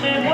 se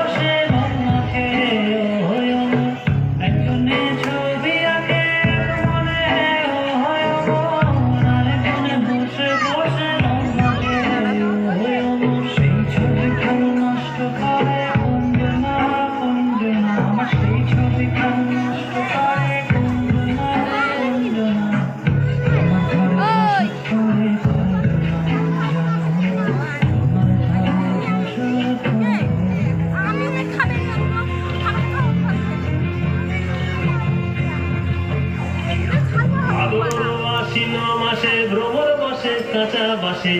কাঁচা বাসে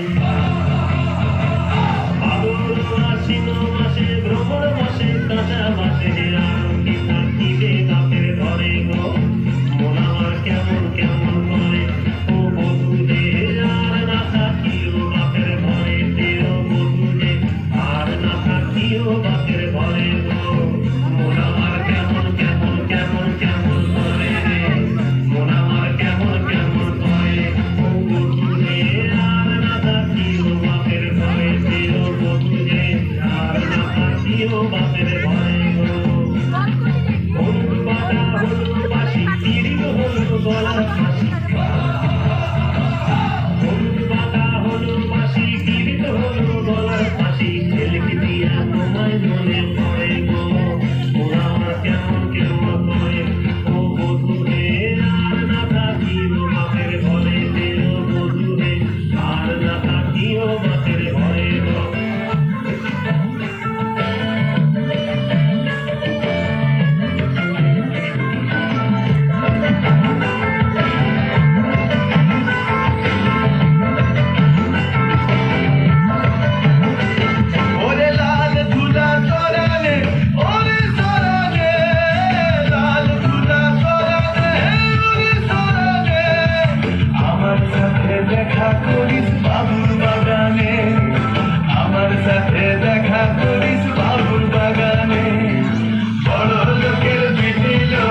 আগুন আসিন কাপের ঘরে গো। কেমন কেমন করে। ও বধুরে আর না থাকিও বাপের ঘরে। আর না থাকিও দিও বাসের ভয় গো হলুদ পাতা হলুদ বাসি তিরিও হলুদ গলা could